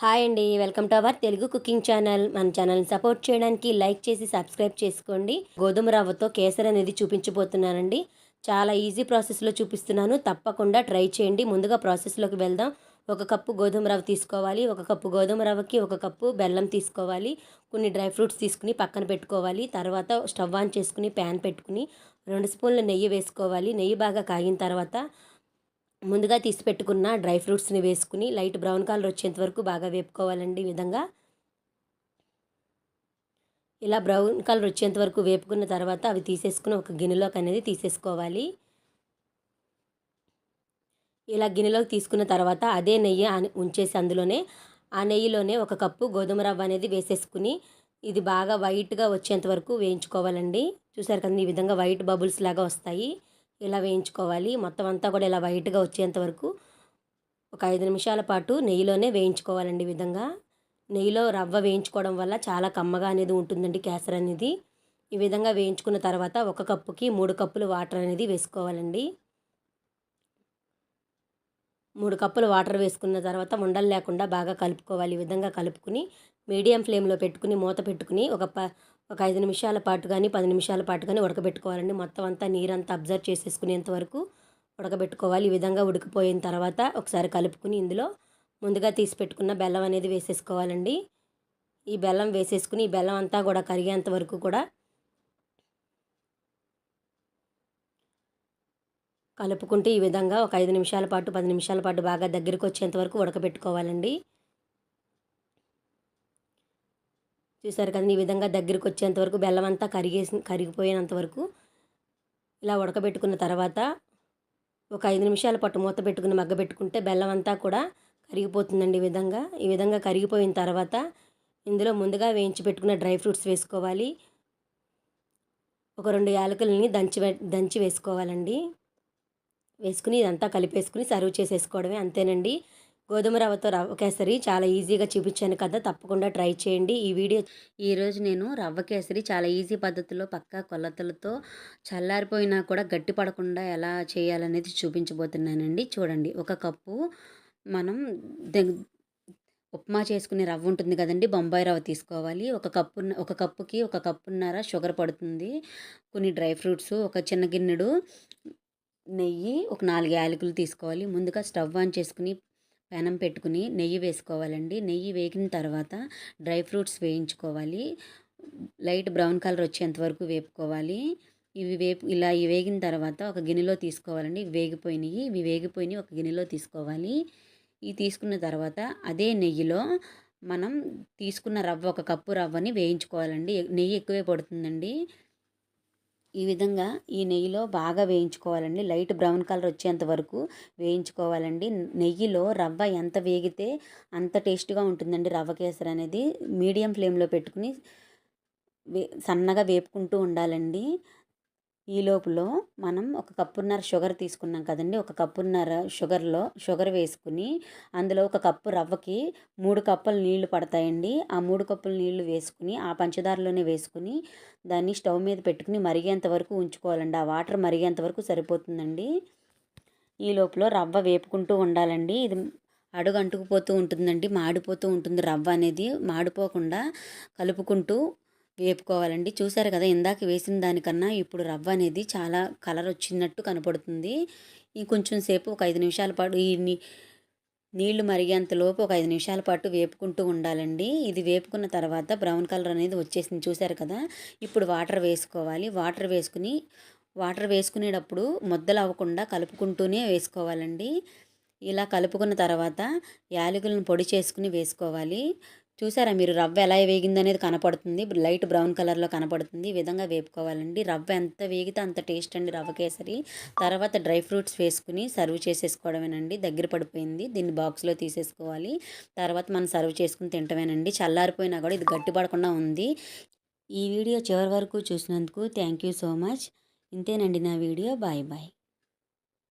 Hi అండి welcome to our Telugu cooking channel. మన ఛానల్ని సపోర్ట్ చేయడానికి లైక్ చేసి సబ్స్క్రైబ్ చేసుకోండి. గోధుమ రవ్వతో కేసరి అనేది చూపించబోతున్నానండి. చాలా ఈజీ ప్రాసెస్లో చూపిస్తున్నాను. తప్పకుండా ట్రై చేయండి. ముందుగా ప్రాసెస్లోకి వెళ్దాం. ఒక కప్పు గోధుమ రవ్వ తీసుకోవాలి. ఒక కప్పు గోధుమ రవ్వకి ఒక కప్పు బెల్లం తీసుకోవాలి. కొన్ని డ్రై ఫ్రూట్స్ తీసుకుని పక్కన పెట్టుకోవాలి. తర్వాత స్టవ్ ఆన్ చేసుకుని ప్యాన్ పెట్టుకుని రెండు స్పూన్ల నెయ్యి వేసుకోవాలి. నెయ్యి బాగా కాగిన తర్వాత ముందుగా తీసి పెట్టుకున్న డ్రై ఫ్రూట్స్ని వేసుకుని లైట్ బ్రౌన్ కలర్ వచ్చేంత వరకు బాగా వేపుకోవాలండి ఈ విధంగా. ఇలా బ్రౌన్ కలర్ వచ్చేంత వరకు వేపుకున్న తర్వాత అవి తీసేసుకుని ఒక గిన్నెలోకి అనేది తీసేసుకోవాలి. ఇలా గిన్నెలోకి తీసుకున్న తర్వాత అదే నెయ్యి ఉంచేసి అందులోనే ఆ నెయ్యిలోనే ఒక కప్పు గోధుమ రవ్వ అనేది వేసేసుకుని ఇది బాగా వైట్గా వచ్చేంత వరకు వేయించుకోవాలండి. చూసారు కదా ఈ విధంగా వైట్ బబుల్స్ లాగా వస్తాయి. ఇలా వేయించుకోవాలి? మొత్తం అంతా కూడా ఇలా వైట్గా వచ్చేంత వరకు ఒక ఐదు నిమిషాల పాటు నెయ్యిలోనే వేయించుకోవాలండి ఈ విధంగా. నెయ్యిలో రవ్వ వేయించుకోవడం వల్ల చాలా కమ్మగా అనేది ఉంటుందండి కేసర్ అనేది. ఈ విధంగా వేయించుకున్న తర్వాత ఒక కప్పుకి మూడు కప్పులు వాటర్ అనేది వేసుకోవాలండి. మూడు కప్పులు వాటర్ వేసుకున్న తర్వాత ఉండలు లేకుండా బాగా కలుపుకోవాలి. ఈ విధంగా కలుపుకుని మీడియం ఫ్లేమ్లో పెట్టుకుని మూత పెట్టుకుని ఒక ప ఒక ఐదు నిమిషాల పాటు కానీ పది నిమిషాల పాటు కానీ ఉడకబెట్టుకోవాలండి. మొత్తం అంతా నీరంతా అబ్జర్వ్ చేసేసుకునేంత వరకు ఉడకబెట్టుకోవాలి. ఈ విధంగా ఉడికిపోయిన తర్వాత ఒకసారి కలుపుకుని ఇందులో ముందుగా తీసి పెట్టుకున్న బెల్లం అనేది వేసేసుకోవాలండి. ఈ బెల్లం వేసేసుకుని ఈ బెల్లం అంతా కూడా కరిగేంత వరకు కూడా కలుపుకుంటే ఈ విధంగా ఒక ఐదు నిమిషాల పాటు పది నిమిషాల పాటు బాగా దగ్గరికి వచ్చేంత వరకు ఉడకబెట్టుకోవాలండి. చూసారు కదా ఈ విధంగా దగ్గరికి వచ్చేంత వరకు బెల్లం అంతా కరిగేసి కరిగిపోయినంత వరకు ఇలా ఉడకబెట్టుకున్న తర్వాత ఒక ఐదు నిమిషాల పట్టు మూత పెట్టుకుని మగ్గ పెట్టుకుంటే బెల్లం అంతా కూడా కరిగిపోతుందండి ఈ విధంగా. ఈ విధంగా కరిగిపోయిన తర్వాత ఇందులో ముందుగా వేయించి పెట్టుకున్న డ్రై ఫ్రూట్స్ వేసుకోవాలి. ఒక రెండు యాలకులని దంచి దంచి వేసుకోవాలండి. వేసుకుని ఇదంతా కలిపేసుకుని సర్వ్ చేసేసుకోవడమే అంతేనండి. గోధుమ రవ్వతో రవ్వ కేసరి చాలా ఈజీగా చూపించాను కదా తప్పకుండా ట్రై చేయండి. ఈ వీడియో ఈరోజు నేను రవ్వ కేసరి చాలా ఈజీ పద్ధతిలో పక్కా కొలతలతో చల్లారిపోయినా కూడా గట్టి పడకుండా ఎలా చేయాలనేది చూపించబోతున్నానండి. చూడండి ఒక కప్పు మనం ఉప్మా చేసుకునే రవ్వ ఉంటుంది కదండి బొంబాయి రవ్వ తీసుకోవాలి. ఒక కప్పు ఒక కప్పుకి ఒక కప్పున్నర షుగర్ పడుతుంది. కొన్ని డ్రై ఫ్రూట్స్ ఒక చిన్న గిన్నెడు నెయ్యి ఒక నాలుగు యాలకులు తీసుకోవాలి. ముందుగా స్టవ్ ఆన్ చేసుకుని పెనం పెట్టుకుని నెయ్యి వేసుకోవాలండి. నెయ్యి వేగిన తర్వాత డ్రై ఫ్రూట్స్ వేయించుకోవాలి. లైట్ బ్రౌన్ కలర్ వచ్చేంత వరకు వేపుకోవాలి. ఇవి వేపు ఇలా ఇవి వేగిన తర్వాత ఒక గిన్నెలో తీసుకోవాలండి. ఇవి వేగిపోయినాయి. ఇవి వేగిపోయినాయి ఒక గిన్నెలో తీసుకోవాలి. ఇవి తీసుకున్న తర్వాత అదే నెయ్యిలో మనం తీసుకున్న రవ్వ ఒక కప్పు రవ్వని వేయించుకోవాలండి. నెయ్యి ఎక్కువే పడుతుందండి. ఈ విధంగా ఈ నెయ్యిలో బాగా వేయించుకోవాలండి. లైట్ బ్రౌన్ కలర్ వచ్చేంత వరకు వేయించుకోవాలండి. నెయ్యిలో రవ్వ ఎంత వేగితే అంత టేస్ట్గా ఉంటుందండి రవ్వ కేసరి అనేది. మీడియం ఫ్లేమ్లో పెట్టుకుని వే సన్నగా వేపుకుంటూ ఉండాలండి. ఈ లోపులో మనం ఒక కప్పున్నర షుగర్ తీసుకున్నాం కదండి. ఒక కప్పున్నర షుగర్లో షుగర్ వేసుకుని అందులో ఒక కప్పు రవ్వకి మూడు కప్పులు నీళ్ళు పడతాయండి. ఆ మూడు కప్పుల నీళ్ళు వేసుకుని ఆ పంచదారలోనే వేసుకుని దాన్ని స్టవ్ మీద పెట్టుకుని మరిగేంత వరకు ఉంచుకోవాలండి. ఆ వాటర్ మరిగేంత వరకు సరిపోతుందండి. ఈ లోపల రవ్వ వేపుకుంటూ ఉండాలండి. ఇది అడుగు అంటుకుపోతూ ఉంటుందండి. మాడిపోతూ ఉంటుంది రవ్వ అనేది. మాడిపోకుండా కలుపుకుంటూ వేపుకోవాలండి. చూసారు కదా ఇందాక వేసిన దానికన్నా ఇప్పుడు రవ్వ అనేది చాలా కలర్ వచ్చినట్టు కనపడుతుంది. ఇంకొంచెం సేపు ఒక ఐదు నిమిషాల పాటు ఈ నీళ్ళు మరిగేంతలోపు ఒక ఐదు నిమిషాల పాటు వేపుకుంటూ ఉండాలండి. ఇది వేపుకున్న తర్వాత బ్రౌన్ కలర్ అనేది వచ్చేసింది. చూసారు కదా ఇప్పుడు వాటర్ వేసుకోవాలి. వాటర్ వేసుకుని వాటర్ వేసుకునేటప్పుడు ముద్దలు అవ్వకుండా కలుపుకుంటూనే వేసుకోవాలండి. ఇలా కలుపుకున్న తర్వాత యాలకులను పొడి చేసుకుని వేసుకోవాలి. చూసారా మీరు రవ్వ ఎలా వేగింది అనేది కనపడుతుంది. లైట్ బ్రౌన్ కలర్లో కనపడుతుంది. ఈ విధంగా వేపుకోవాలండి. రవ్వ ఎంత వేగితే అంత టేస్ట్ అండి రవ్వ కేసరి. తర్వాత డ్రై ఫ్రూట్స్ వేసుకుని సర్వ్ చేసేసుకోవడమేనండి. దగ్గర పడిపోయింది. దీన్ని బాక్స్లో తీసేసుకోవాలి. తర్వాత మనం సర్వ్ చేసుకుని తింటమేనండి. చల్లారిపోయినా కూడా ఇది గట్టిపడకుండా ఉంది. ఈ వీడియో చివరి వరకు చూసినందుకు థ్యాంక్ యూ సో మచ్. ఇంతేనండి నా వీడియో. Bye bye.